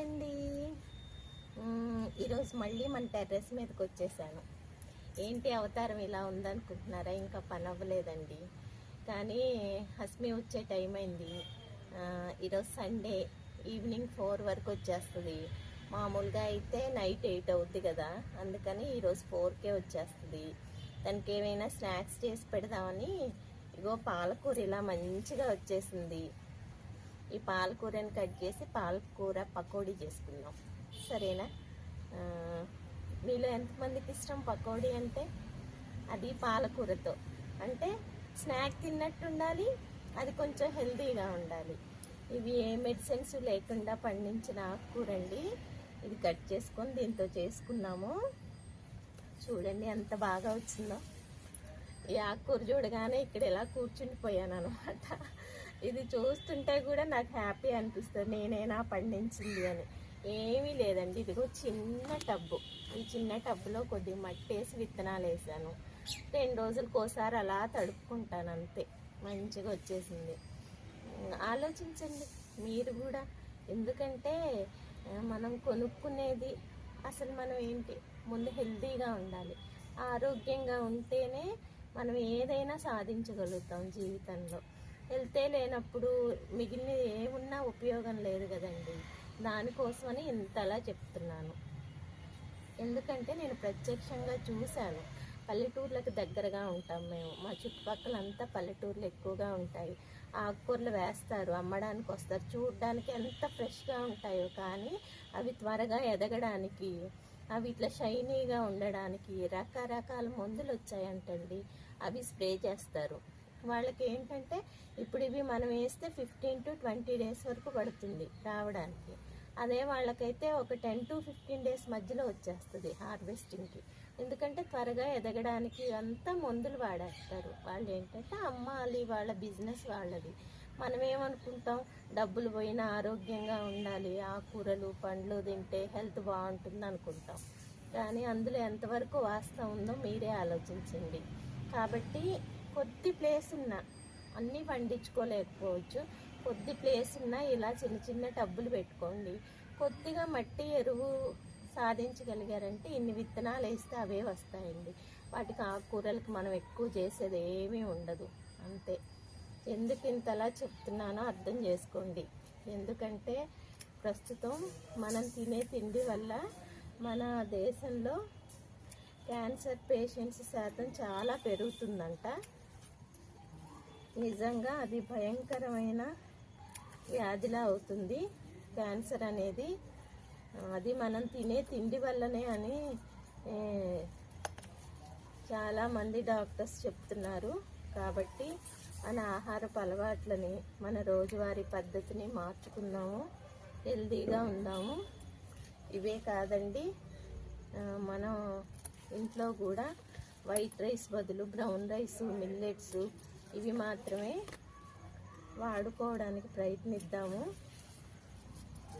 అండి ఈరోజు మళ్ళీ మన టెర్రస్ మీదకి వచ్చేసాను. ఏంటి అవతారం ఇలా ఉందనుకుంటున్నారా? ఇంకా పని అవ్వలేదండి. కానీ హస్మి వచ్చే టైం అయింది. ఈరోజు సండే ఈవినింగ్ ఫోర్ వరకు వచ్చేస్తుంది. మామూలుగా అయితే నైట్ ఎయిట్ అవుద్ది కదా. అందుకని ఈరోజు ఫోర్కే వచ్చేస్తుంది. దానికి ఏమైనా స్నాక్స్ చేసి పెడదామని ఇగో పాలకూర ఇలా మంచిగా వచ్చేసింది. ఈ పాలకూరని కట్ చేసి పాలకూర పకోడీ చేసుకుందాం. సరేనా? మీలో ఎంతమందికి ఇష్టం పకోడీ అంటే? అది పాలకూరతో అంటే స్నాక్ తిన్నట్టు ఉండాలి అది కొంచెం హెల్తీగా ఉండాలి. ఇవి ఏ మెడిసిన్స్ లేకుండా పండించిన ఆకుకూరండి. ఇది కట్ చేసుకొని దీంతో చేసుకున్నాము. చూడండి ఎంత బాగా వచ్చిందో. ఈ ఆకుకూర చూడగానే ఇక్కడ ఎలా కూర్చుండిపోయాను అనమాట ఇది చూస్తుంటే కూడా నాకు హ్యాపీ అనిపిస్తుంది. నేనైనా పండించింది అని. ఏమీ లేదండి. ఇదిగో చిన్న టబ్బు. ఈ చిన్న టబ్బులో కొద్దిగా మట్టి వేసి విత్తనాలు వేసాను. రెండు రోజులకు ఒకసారి అలా తడుపుకుంటాను అంతే. మంచిగా వచ్చేసింది. ఆలోచించండి. మీరు కూడా. ఎందుకంటే మనం కొనుక్కునేది అసలు మనం ఏంటి? ముందు హెల్తీగా ఉండాలి. ఆరోగ్యంగా ఉంటేనే మనం ఏదైనా సాధించగలుగుతాం జీవితంలో. వెళ్తే లేనప్పుడు మిగిలిన ఏమున్నా ఉపయోగం లేదు కదండి. దానికోసమని ఇంతలా చెప్తున్నాను. ఎందుకంటే నేను ప్రత్యక్షంగా చూశాను. పల్లెటూర్లకు దగ్గరగా ఉంటాం మేము. మా చుట్టుపక్కల అంతా పల్లెటూర్లు ఎక్కువగా ఉంటాయి. ఆకుకూరలు వేస్తారు అమ్మడానికి వస్తారు. చూడడానికి ఎంత ఫ్రెష్గా ఉంటాయో కానీ అవి త్వరగా ఎదగడానికి అవి ఇట్లా షైనీగా ఉండడానికి రకరకాల మందులు వచ్చాయంటండి అవి స్ప్రే చేస్తారు. వాళ్ళకి ఏంటంటే ఇప్పుడు ఇవి మనం వేస్తే ఫిఫ్టీన్ టు ట్వంటీ డేస్ వరకు పడుతుంది రావడానికి. అదే వాళ్ళకైతే ఒక టెన్ టు ఫిఫ్టీన్ డేస్ మధ్యలో వచ్చేస్తుంది హార్వెస్టింగ్కి. ఎందుకంటే త్వరగా ఎదగడానికి అంతా మందులు వాడేస్తారు. వాళ్ళు ఏంటంటే అమ్మాలి వాళ్ళ బిజినెస్ వాళ్ళది. మనం ఏమనుకుంటాం డబ్బులు పోయినా ఆరోగ్యంగా ఉండాలి ఆకుకూరలు పండ్లు తింటే హెల్త్ బాగుంటుంది అనుకుంటాం కానీ అందులో ఎంతవరకు వాస్తవం ఉందో మీరే ఆలోచించండి. కాబట్టి కొద్ది ప్లేస్ ఉన్నా. అన్నీ పండించుకోలేకపోవచ్చు. కొద్ది ప్లేస్ ఉన్నా ఇలా చిన్న చిన్న టబ్బులు పెట్టుకోండి. కొద్దిగా మట్టి ఎరువు సాధించగలిగారంటే ఇన్ని విత్తనాలు వేస్తే అవే వస్తాయండి. వాటికి ఆకుకూరలకు మనం ఎక్కువ చేసేది ఏమీ ఉండదు. అంతే. ఎందుకు ఇంతలా చెప్తున్నానో అర్థం చేసుకోండి. ఎందుకంటే ప్రస్తుతం మనం తినే తిండి వల్ల మన దేశంలో క్యాన్సర్ పేషెంట్స్ శాతం చాలా పెరుగుతుందంట. నిజంగా అది భయంకరమైన వ్యాధిలా అవుతుంది. క్యాన్సర్ అనేది అది మనం తినే తిండి వల్లనే అని చాలామంది డాక్టర్స్ చెప్తున్నారు. కాబట్టి మన ఆహారపు అలవాట్లని మన రోజువారీ పద్ధతిని మార్చుకుందాము. హెల్తీగా ఉందాము. ఇవే కాదండి. మనం ఇంట్లో కూడా వైట్ రైస్ బదులు బ్రౌన్ రైస్ మిల్లెట్స్ ఇవి మాత్రమే వాడుకోవడానికి ప్రయత్నిద్దాము.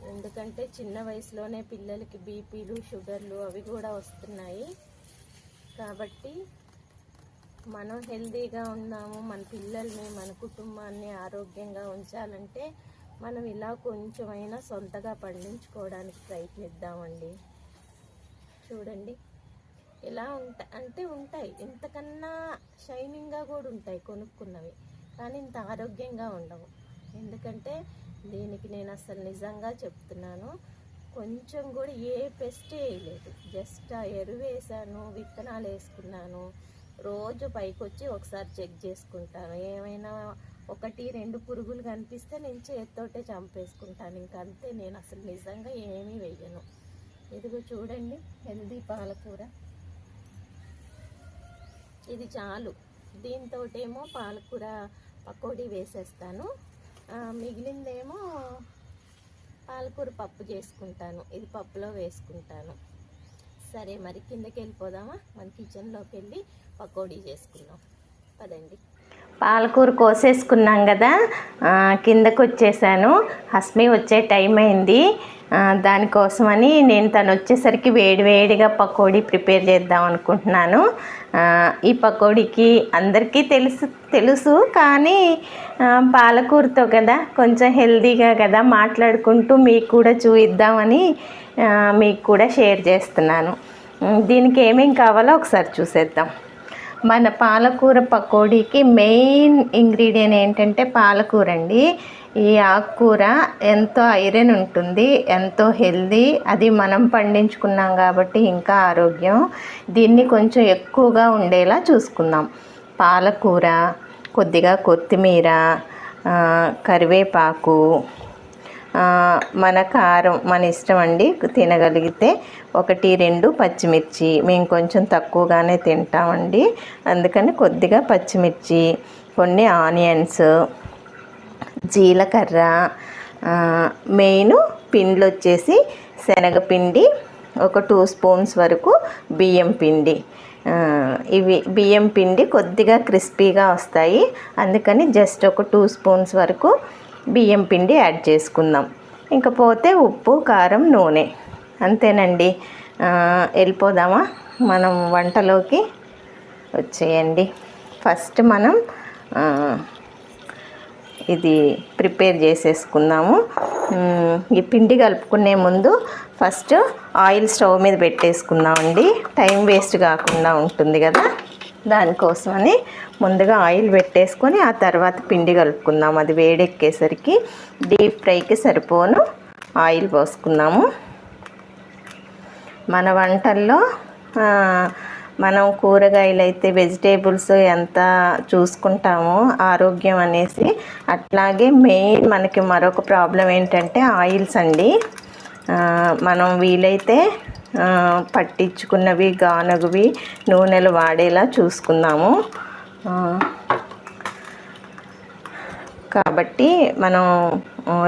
ఎందుకంటే చిన్న వయసులోనే పిల్లలకి బీపీలు షుగర్లు అవి కూడా వస్తున్నాయి. కాబట్టి మనం హెల్తీగా ఉన్నాము మన పిల్లల్ని మన కుటుంబాన్ని ఆరోగ్యంగా ఉంచాలంటే మనం ఇలా కొంచెమైనా సొంతగా పండించుకోవడానికి ప్రయత్నిద్దామండి. చూడండి. ఎలా ఉంటా అంటే ఉంటాయి. ఎంతకన్నా షైనింగ్గా కూడా ఉంటాయి కొనుక్కున్నవి. కానీ ఇంత ఆరోగ్యంగా ఉండవు. ఎందుకంటే దీనికి నేను అసలు నిజంగా చెప్తున్నాను కొంచెం కూడా ఏ పెస్ట్ వేయలేదు. జస్ట్ ఆ ఎరువు వేసాను విత్తనాలు వేసుకున్నాను. రోజు పైకి వచ్చి ఒకసారి చెక్ చేసుకుంటాను. ఏమైనా ఒకటి రెండు పురుగులు కనిపిస్తే నేను చేతితోటే చంపేసుకుంటాను. ఇంకంతే నేను అసలు నిజంగా ఏమీ వేయను. ఇదిగో చూడండి హెల్దీ పాలకూర. ఇది చాలు. దీంతో ఏమో పాలకూర పకోడీ వేసేస్తాను. మిగిలిందేమో పాలకూర పప్పు చేసుకుంటాను. ఇది పప్పులో వేసుకుంటాను. సరే మరి కిందకి వెళ్ళిపోదామా మన కిచెన్లోకి వెళ్ళి పకోడీ చేసుకుందాం. పదండి. పాలకూర కోసేసుకున్నాం కదా కిందకు వచ్చేసాను హస్మి వచ్చే టైం అయింది. దానికోసమని నేను తను వచ్చేసరికి వేడి వేడిగా పకోడీ ప్రిపేర్ చేద్దాం అనుకుంటున్నాను. ఈ పకోడీకి అందరికీ తెలుసు తెలుసు కానీ పాలకూరతో కదా కొంచెం హెల్తీగా కదా మాట్లాడుకుంటూ మీకు కూడా చూయిద్దామని మీకు కూడా షేర్ చేస్తున్నాను. దీనికి ఏమేం కావాలో ఒకసారి చూసేద్దాం. మన పాలకూర పకోడీకి మెయిన్ ఇంగ్రీడియంట్ ఏంటంటే పాలకూర అండి ఈ ఆకుకూర ఎంతో ఐరన్ ఉంటుంది ఎంతో హెల్దీ అది మనం పండించుకున్నాం కాబట్టి ఇంకా ఆరోగ్యం. దీన్ని కొంచెం ఎక్కువగా ఉండేలా చూసుకుందాం. పాలకూర కొద్దిగా కొత్తిమీర కరివేపాకు మన కారం మన ఇష్టం అండి తినగలిగితే ఒకటి రెండు పచ్చిమిర్చి. మేము కొంచెం తక్కువగానే తింటామండి. అందుకని కొద్దిగా పచ్చిమిర్చి కొన్ని ఆనియన్స్ జీలకర్ర మెయిన్ పిండ్లు వచ్చేసి శనగపిండి ఒక టూ స్పూన్స్ వరకు బియ్యం పిండి. ఇవి బియ్యం పిండి కొద్దిగా క్రిస్పీగా వస్తాయి. అందుకని జస్ట్ ఒక టూ స్పూన్స్ వరకు బియ్యం పిండి యాడ్ చేసుకుందాం. ఇంకపోతే ఉప్పు కారం నూనె. అంతేనండి. వెళ్ళిపోదామా? మనం వంటలోకి వచ్చేయండి. ఫస్ట్ మనం ఇది ప్రిపేర్ చేసేసుకుందాము. ఈ పిండి కలుపుకునే ముందు ఫస్ట్ ఆయిల్ స్టవ్ మీద పెట్టేసుకుందామండి. టైం వేస్ట్ కాకుండా ఉంటుంది కదా. దానికోసమని ముందుగా ఆయిల్ పెట్టేసుకొని ఆ తర్వాత పిండి కలుపుకుందాం. అది వేడెక్కేసరికి డీప్ ఫ్రైకి సరిపోను ఆయిల్ పోసుకుందాము. మన వంటల్లో మనం కూరగాయలు అయితే వెజిటేబుల్స్ ఎంత చూసుకుంటామో ఆరోగ్యం అనేసి అట్లాగే మెయిన్ మనకి మరొక ప్రాబ్లం ఏంటంటే ఆయిల్స్ అండి. మనం వీలైతే పట్టించుకున్నవి గానుగవి నూనెలు వాడేలా చూసుకుందాము. కాబట్టి మనం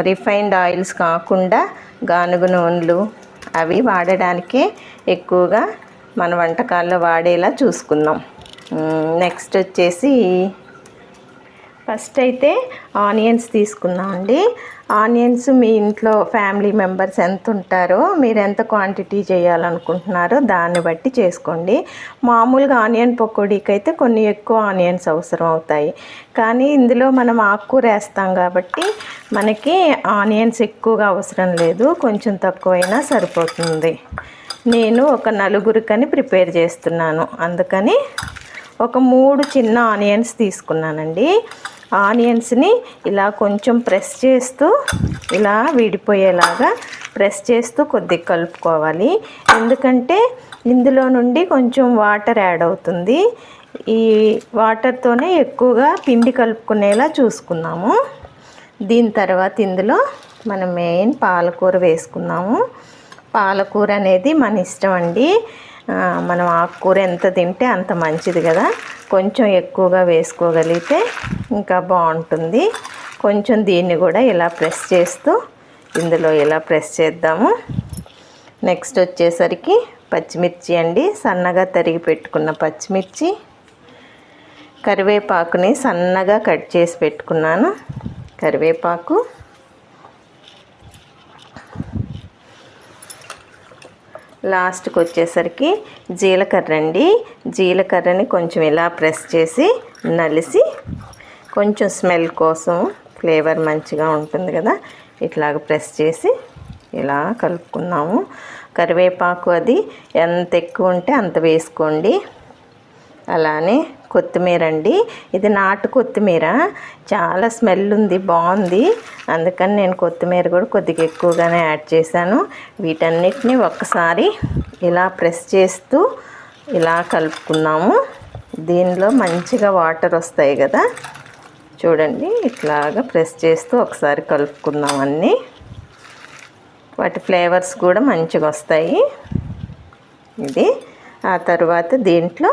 రిఫైన్డ్ ఆయిల్స్ కాకుండా గానుగ నూనెలు అవి వాడడానికే ఎక్కువగా మన వంటకాల్లో వాడేలా చూసుకుందాం. నెక్స్ట్ వచ్చేసి ఫస్ట్ అయితే ఆనియన్స్ తీసుకుందామండి ఆనియన్స్ మీ ఇంట్లో ఫ్యామిలీ మెంబర్స్ ఎంత ఉంటారో మీరు ఎంత క్వాంటిటీ చేయాలనుకుంటున్నారో దాన్ని బట్టి చేసుకోండి. మామూలుగా ఆనియన్ పకోడీకి అయితే కొన్ని ఎక్కువ ఆనియన్స్ అవసరం అవుతాయి. కానీ ఇందులో మనం ఆకుకూర వేస్తాం కాబట్టి మనకి ఆనియన్స్ ఎక్కువగా అవసరం లేదు కొంచెం తక్కువైనా సరిపోతుంది. నేను ఒక నలుగురికని ప్రిపేర్ చేస్తున్నాను. అందుకని ఒక మూడు చిన్న ఆనియన్స్ తీసుకున్నానండి. ఆనియన్స్ని ఇలా కొంచెం ప్రెస్ చేస్తూ ఇలా విడిపోయేలాగా ప్రెస్ చేస్తూ కొద్దిగా కలుపుకోవాలి. ఎందుకంటే ఇందులో నుండి కొంచెం వాటర్ యాడ్ అవుతుంది. ఈ వాటర్తోనే ఎక్కువగా పిండి కలుపుకునేలా చూసుకున్నాము. దీని తర్వాత ఇందులో మనం మెయిన్ పాలకూర వేసుకున్నాము. పాలకూర అనేది మన ఇష్టం అండి. మనం ఆకుకూర ఎంత తింటే అంత మంచిది కదా. కొంచెం ఎక్కువగా వేసుకోగలిగితే ఇంకా బాగుంటుంది. కొంచెం దీన్ని కూడా ఇలా ప్రెస్ చేస్తూ ఇందులో ఇలా ప్రెస్ చేద్దాము. నెక్స్ట్ వచ్చేసరికి పచ్చిమిర్చి అండి. సన్నగా తరిగి పెట్టుకున్న పచ్చిమిర్చి. కరివేపాకుని సన్నగా కట్ చేసి పెట్టుకున్నాను. కరివేపాకు. లాస్ట్కి వచ్చేసరికి జీలకర్ర అండి జీలకర్రని కొంచెం ఇలా ప్రెస్ చేసి నలిసి కొంచెం స్మెల్ కోసం ఫ్లేవర్ మంచిగా ఉంటుంది కదా ఇట్లాగ ప్రెస్ చేసి ఇలా కలుపుకున్నాము. కరివేపాకు అది ఎంత ఎక్కువ ఉంటే అంత వేసుకోండి. అలానే కొత్తిమీర అండి. ఇది నాటు కొత్తిమీర. చాలా స్మెల్ ఉంది బాగుంది. అందుకని నేను కొత్తిమీర కూడా కొద్దిగా ఎక్కువగానే యాడ్ చేశాను. వీటన్నిటిని ఒక్కసారి ఇలా ప్రెస్ చేస్తూ ఇలా కలుపుకున్నాము దీనిలో మంచిగా వాటర్ వస్తాయి కదా. చూడండి ఇట్లాగా ప్రెస్ చేస్తూ ఒకసారి కలుపుకుందాం అన్నీ. వాటి ఫ్లేవర్స్ కూడా మంచిగా వస్తాయి. ఇది ఆ తర్వాత దీంట్లో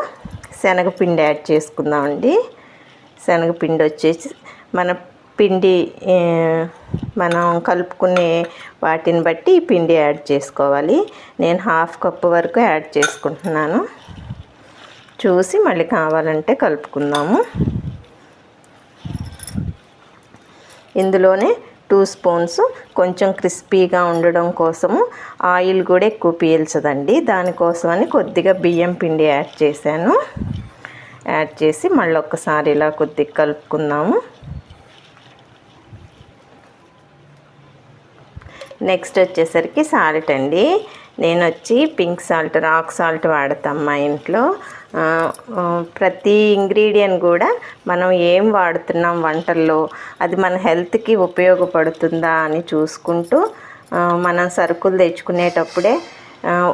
శనగపిండి యాడ్ చేసుకుందామండి. శనగపిండి వచ్చేసి మన పిండి మనం కలుపుకునే వాటిని బట్టి పిండి యాడ్ చేసుకోవాలి. నేను హాఫ్ కప్ వరకు యాడ్ చేసుకుంటున్నాను. చూసి మళ్ళీ కావాలంటే కలుపుకుందాము. ఇందులోనే టూ స్పూన్స్ కొంచెం క్రిస్పీగా ఉండడం కోసము ఆయిల్ కూడా ఎక్కువ పీల్చదండి. దానికోసమని కొద్దిగా బియ్యం పిండి యాడ్ చేశాను. యాడ్ చేసి మళ్ళీ ఒక్కసారి ఇలా కొద్దిగా కలుపుకుందాము. నెక్స్ట్ వచ్చేసరికి సాల్ట్ అండి. నేను వచ్చి పింక్ సాల్ట్ రాక్ సాల్ట్ వాడతాం మా ఇంట్లో. ప్రతి ఇంగ్రీడియంట్ కూడా మనం ఏం వాడుతున్నాం వంటల్లో? అది మన హెల్త్కి ఉపయోగపడుతుందా అని చూసుకుంటూ మనం సరుకులు తెచ్చుకునేటప్పుడే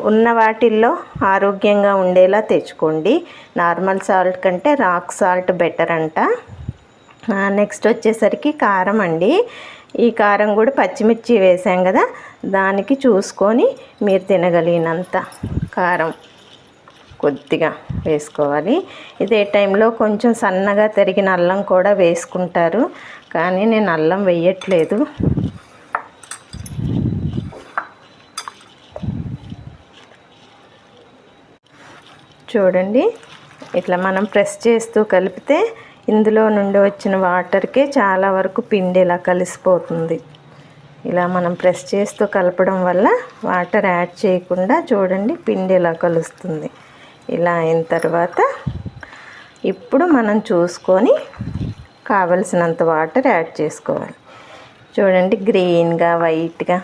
ఉన్న వాటిల్లో ఆరోగ్యంగా ఉండేలా తెచ్చుకోండి. నార్మల్ సాల్ట్ కంటే రాక్ సాల్ట్ బెటర్ అంట. నెక్స్ట్ వచ్చేసరికి కారం అండి. ఈ కారం కూడా పచ్చిమిర్చి వేసాం కదా దానికి చూసుకొని మీరు తినగలిగినంత కారం. కొద్దిగా వేసుకోవాలి. ఇదే టైంలో కొంచెం సన్నగా తరిగిన అల్లం కూడా వేసుకుంటారు. కానీ నేను అల్లం వేయట్లేదు. చూడండి. ఇట్లా మనం ప్రెస్ చేస్తూ కలిపితే ఇందులో నుండి వచ్చిన వాటర్కే చాలా వరకు పిండి ఇలా కలిసిపోతుంది. ఇలా మనం ప్రెస్ చేస్తూ కలపడం వల్ల వాటర్ యాడ్ చేయకుండా చూడండి పిండి ఇలా కలుస్తుంది. ఇలా అయిన తర్వాత ఇప్పుడు మనం చూసుకొని కావలసినంత వాటర్ యాడ్ చేసుకోవాలి. చూడండి గ్రీన్గా వైట్గా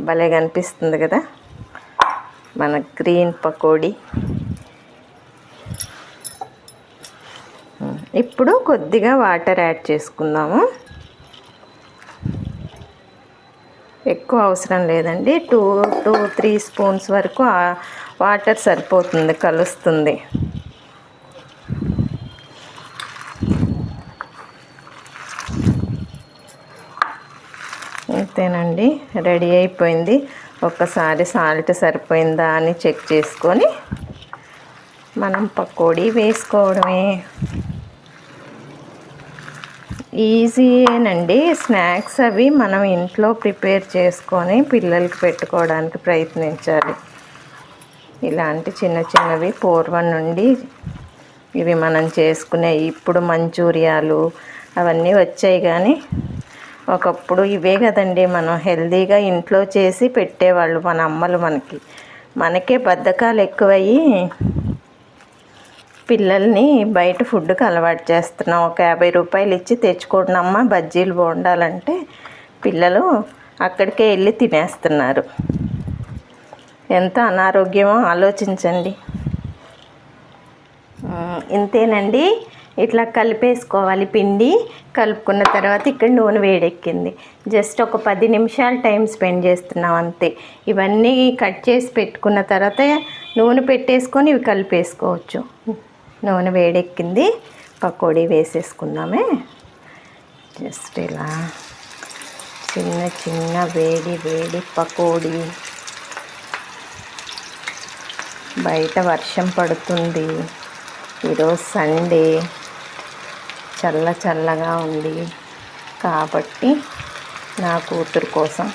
భలే కనిపిస్తుంది కదా? మన గ్రీన్ పకోడీ. ఇప్పుడు కొద్దిగా వాటర్ యాడ్ చేసుకుందాము. ఎక్కువ అవసరం లేదండి. టూ టూ త్రీ స్పూన్స్ వరకు వాటర్ సరిపోతుంది కలుస్తుంది. అంతేనండి రెడీ అయిపోయింది. ఒక్కసారి సాల్ట్ సరిపోయిందా అని చెక్ చేసుకొని మనం పకోడీ వేసుకోవడమే. ఈజీయేనండి స్నాక్స్ అవి మనం ఇంట్లో ప్రిపేర్ చేసుకొని పిల్లలకి పెట్టుకోవడానికి ప్రయత్నించాలి. ఇలాంటి చిన్న చిన్నవి పూర్వం నుండి ఇవి మనం చేసుకునే ఇప్పుడు మంచూరియాలు అవన్నీ వచ్చాయి కానీ ఒకప్పుడు ఇవే కదండి మనం హెల్తీగా ఇంట్లో చేసి పెట్టేవాళ్ళు మన అమ్మలు మనకి. మనకే బద్ధకాలు ఎక్కువయ్యి పిల్లల్ని బయట ఫుడ్కి అలవాటు చేస్తున్నాం. ఒక యాభై రూపాయలు ఇచ్చి తెచ్చుకుంటున్నామా బజ్జీలు బాగుండాలంటే పిల్లలు అక్కడికే వెళ్ళి తినేస్తున్నారు. ఎంత అనారోగ్యమో ఆలోచించండి. ఇంతేనండి. ఇట్లా కలిపేసుకోవాలి పిండి. కలుపుకున్న తర్వాత ఇక్కడ నూనె వేడెక్కింది. జస్ట్ ఒక పది నిమిషాలు టైం స్పెండ్ చేస్తున్నాం అంతే. ఇవన్నీ కట్ చేసి పెట్టుకున్న తర్వాత నూనె పెట్టేసుకొని ఇవి కలిపేసుకోవచ్చు. నూనె వేడెక్కింది. పకోడీ వేసేసుకుందామే. జస్ట్ ఇలా చిన్న చిన్న వేడి వేడి పకోడీ. బయట వర్షం పడుతుంది. ఈరోజు సండే. చల్ల చల్లగా ఉంది. కాబట్టి నా కూతురు కోసం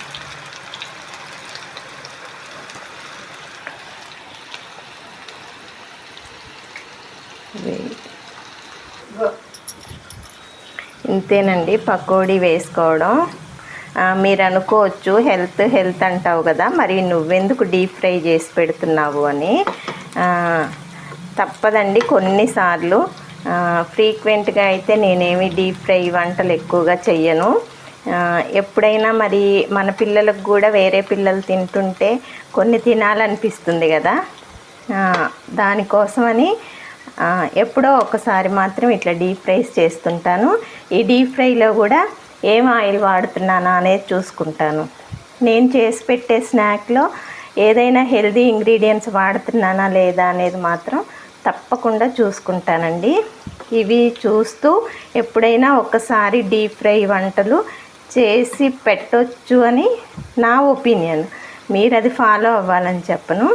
ఇంతేనండి పకోడీ వేసుకోవడం. మీరు అనుకోవచ్చు హెల్త్ హెల్త్ అంటావు కదా మరి నువ్వెందుకు డీప్ ఫ్రై చేసి పెడుతున్నావు అని. తప్పదండి కొన్నిసార్లు. ఫ్రీక్వెంట్గా అయితే నేనేమి డీప్ ఫ్రై వంటలు ఎక్కువగా చెయ్యను. ఎప్పుడైనా మరి మన పిల్లలకు కూడా వేరే పిల్లలు తింటుంటే కొన్ని తినాలనిపిస్తుంది కదా. దానికోసమని ఎప్పుడో ఒకసారి మాత్రం ఇట్లా డీప్ ఫ్రైస్ చేస్తుంటాను. ఈ డీప్ ఫ్రైలో కూడా ఏం ఆయిల్ వాడుతున్నానా అనేది చూసుకుంటాను. నేను చేసి పెట్టే స్నాక్లో ఏదైనా హెల్దీ ఇంగ్రీడియంట్స్ వాడుతున్నానా లేదా అనేది మాత్రం తప్పకుండా చూసుకుంటానండి. ఇవి చూస్తూ ఎప్పుడైనా ఒకసారి డీప్ ఫ్రై వంటలు చేసి పెట్టొచ్చు అని నా ఒపీనియన్. మీరు అది ఫాలో అవ్వాలని చెప్పను.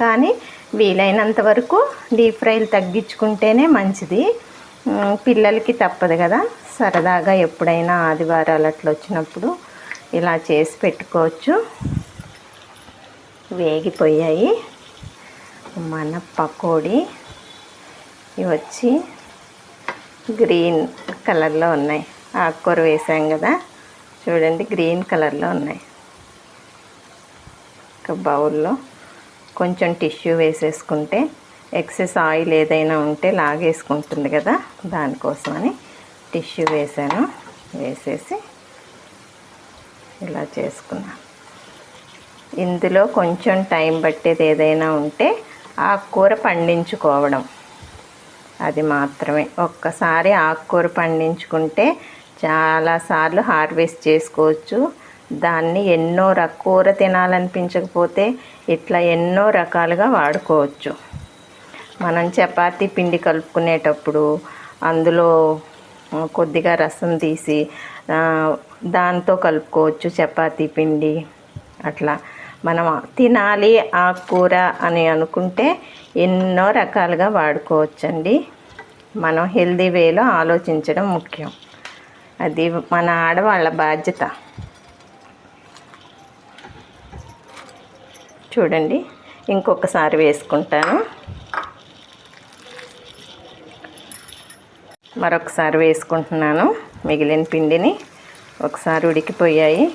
కానీ వీలైనంత వరకు డీప్ ఫ్రైలు తగ్గించుకుంటేనే మంచిది. పిల్లలకి తప్పదు కదా. సరదాగా ఎప్పుడైనా ఆదివారాలు అట్లా వచ్చినప్పుడు ఇలా చేసి పెట్టుకోవచ్చు. వేగిపోయాయి. మన పకోడీ ఇవి వచ్చి గ్రీన్ కలర్లో ఉన్నాయి. ఆకుకూర వేసాం కదా. చూడండి గ్రీన్ కలర్లో ఉన్నాయి. ఒక బౌల్లో కొంచెం టిష్యూ వేసేసుకుంటే ఎక్సెస్ ఆయిల్ ఏదైనా ఉంటే లాగేసుకుంటుంది కదా దానికోసమని టిష్యూ వేసాను. వేసేసి ఇలా చేసుకున్నా. ఇందులో కొంచెం టైం పట్టేది ఏదైనా ఉంటే ఆకుకూర పండించుకోవడం. అది మాత్రమే. ఒక్కసారి ఆకుకూర పండించుకుంటే చాలాసార్లు హార్వెస్ట్ చేసుకోవచ్చు. దాన్ని ఎన్నో రక కూర తినాలనిపించకపోతే ఇట్లా ఎన్నో రకాలుగా వాడుకోవచ్చు. మనం చపాతి పిండి కలుపుకునేటప్పుడు అందులో కొద్దిగా రసం తీసి దాంతో కలుపుకోవచ్చు చపాతీ పిండి. అట్లా మనం తినాలి ఆకుకూర అని అనుకుంటే ఎన్నో రకాలుగా వాడుకోవచ్చండి. మనం హెల్దీ వేలో ఆలోచించడం ముఖ్యం. అది మన ఆడవాళ్ళ బాధ్యత. చూడండి ఇంకొకసారి వేసుకుంటాను. మరొకసారి వేసుకుంటున్నాను మిగిలిన పిండిని. ఒకసారి ఉడికిపోయాయి.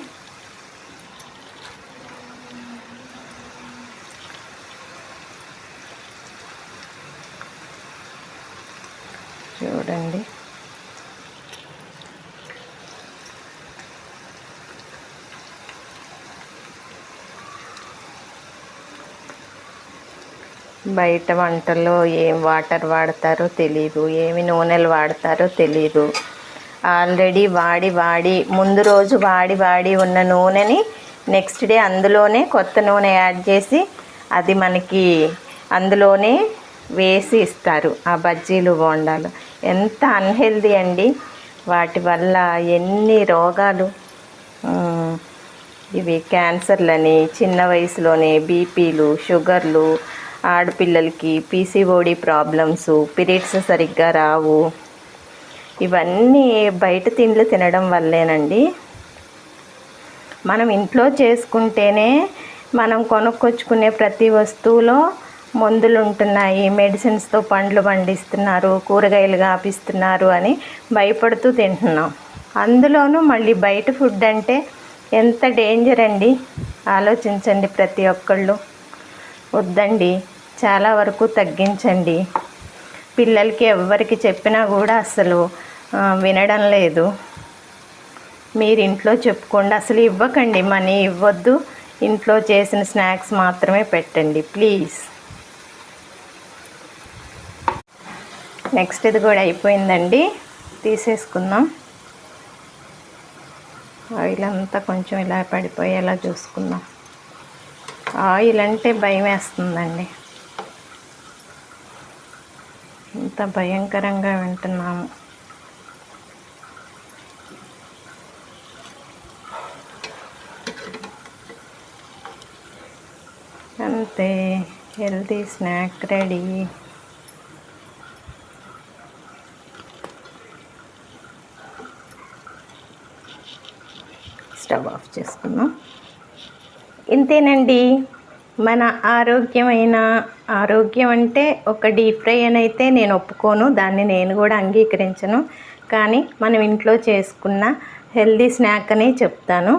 చూడండి. బయట వంటల్లో ఏం వాటర్ వాడతారో తెలియదు ఏమి నూనెలు వాడతారో తెలియదు ఆల్రెడీ వాడి వాడి ముందు రోజు వాడి వాడి ఉన్న నూనెని నెక్స్ట్ డే అందులోనే కొత్త నూనె యాడ్ చేసి అది మనకి అందులోనే వేసి ఇస్తారు ఆ బజ్జీలు బోండాలు. ఎంత అన్హెల్దీ అండి. వాటి వల్ల ఎన్ని రోగాలు. ఇవి క్యాన్సర్లని చిన్న వయసులోనే బీపీలు షుగర్లు ఆడపిల్లలకి పీసీఓడి ప్రాబ్లమ్స్ పీరియడ్స్ సరిగ్గా రావు. ఇవన్నీ బయట తిండ్లు తినడం వల్లేనండి. మనం ఇంట్లో చేసుకుంటేనే మనం కొనుక్కొచ్చుకునే ప్రతి వస్తువులో మందులు ఉంటున్నాయి మెడిసిన్స్తో పండ్లు పండిస్తున్నారు కూరగాయలు కాపిస్తున్నారు అని భయపడుతూ తింటున్నాం. అందులోనూ మళ్ళీ బయట ఫుడ్ అంటే ఎంత డేంజర్ అండి? ఆలోచించండి ప్రతి ఒక్కళ్ళు. వద్దండి. చాలా వరకు తగ్గించండి. పిల్లలకి ఎవరికి చెప్పినా కూడా అసలు వినడం లేదు. మీరు ఇంట్లో చెప్పుకోండి. అసలు ఇవ్వకండి. మనీ ఇవ్వద్దు. ఇంట్లో చేసిన స్నాక్స్ మాత్రమే పెట్టండి. ప్లీజ్. నెక్స్ట్ ఇది కూడా అయిపోయిందండి. తీసేసుకుందాం. ఆయిల్ అంతా కొంచెం ఇలా పడిపోయేలా చూసుకుందాం. ఆయిల్ అంటే భయం వేస్తుందండి. ఇంత భయంకరంగా వింటున్నాము. అంతే healthy snack ready. Stove off చేసుకుందాం. ఇంతేనండి మన ఆరోగ్యమైన ఆరోగ్యం అంటే ఒక డీప్ ఫ్రై అని అయితే నేను ఒప్పుకోను దాన్ని నేను కూడా అంగీకరించను. కానీ మనం ఇంట్లో చేసుకున్న హెల్దీ స్నాక్ అని చెప్తాను.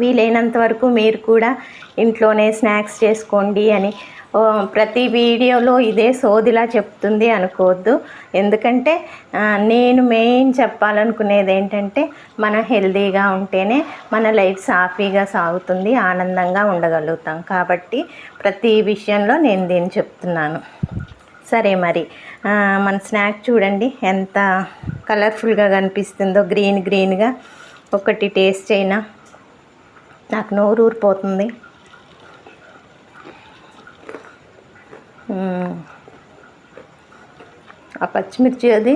వీలైనంత వరకు మీరు కూడా ఇంట్లోనే స్నాక్స్ చేసుకోండి అని ప్రతి వీడియోలో ఇదే సోదిలా చెప్తుంది అనుకోవద్దు. ఎందుకంటే నేను మెయిన్ చెప్పాలనుకునేది ఏంటంటే మనం హెల్దీగా ఉంటేనే మన లైఫ్ సాఫీగా సాగుతుంది ఆనందంగా ఉండగలుగుతాం. కాబట్టి ప్రతి విషయంలో నేను దీన్ని చెప్తున్నాను. సరే మరి మన స్నాక్ చూడండి. ఎంత కలర్ఫుల్గా కనిపిస్తుందో గ్రీన్ గ్రీన్గా. ఒకటి టేస్ట్ అయినా. నాకు నోరు ఊరిపోతుంది. ఆ పచ్చిమిర్చి అది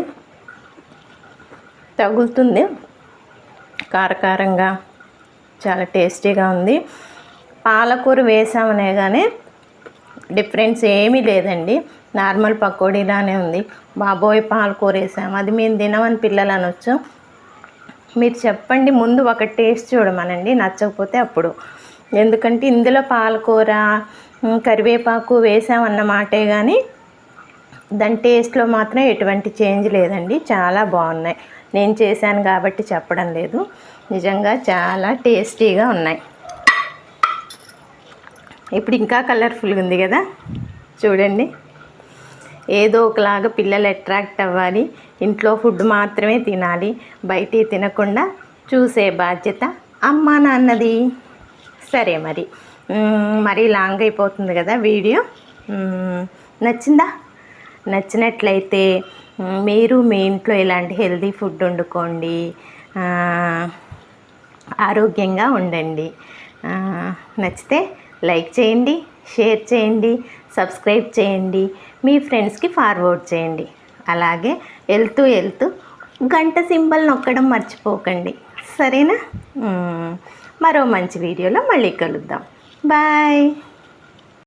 తగులుతుంది. కారకారంగా చాలా టేస్టీగా ఉంది. పాలకూర వేసామనే కానీ డిఫరెన్స్ ఏమీ లేదండి. నార్మల్ పకోడీలానే ఉంది. బాబోయ్ పాలకూర వేసాము. అది మేము తినమని పిల్లలు అనొచ్చు. మీరు చెప్పండి ముందు ఒక టేస్ట్ చూడమనండి. నచ్చకపోతే అప్పుడు. ఎందుకంటే ఇందులో పాలకూర కరివేపాకు వేసామన్నమాటే కానీ దాని టేస్ట్లో మాత్రం ఎటువంటి చేంజ్ లేదండి. చాలా బాగున్నాయి. నేను చేశాను కాబట్టి చెప్పడం లేదు. నిజంగా చాలా టేస్టీగా ఉన్నాయి. ఇప్పుడు ఇంకా కలర్ఫుల్గా ఉంది కదా? చూడండి. ఏదో ఒకలాగా పిల్లలు అట్రాక్ట్ అవ్వాలి. ఇంట్లో ఫుడ్ మాత్రమే తినాలి. బయట తినకుండా చూసే బాధ్యత అమ్మా నాన్నది. సరే మరి. మరీ లాంగ్ అయిపోతుంది కదా వీడియో. నచ్చిందా? నచ్చినట్లయితే మీరు మీ ఇంట్లో ఇలాంటి హెల్తీ ఫుడ్ వండుకోండి. ఆరోగ్యంగా ఉండండి. నచ్చితే లైక్ చేయండి షేర్ చేయండి సబ్స్క్రైబ్ చేయండి మీ ఫ్రెండ్స్కి ఫార్వర్డ్ చేయండి. అలాగే వెళ్తూ వెళ్తూ గంట సింబల్ నొక్కడం మర్చిపోకండి. సరేనా? మరో మంచి వీడియోలో మళ్ళీ కలుద్దాం. Bye.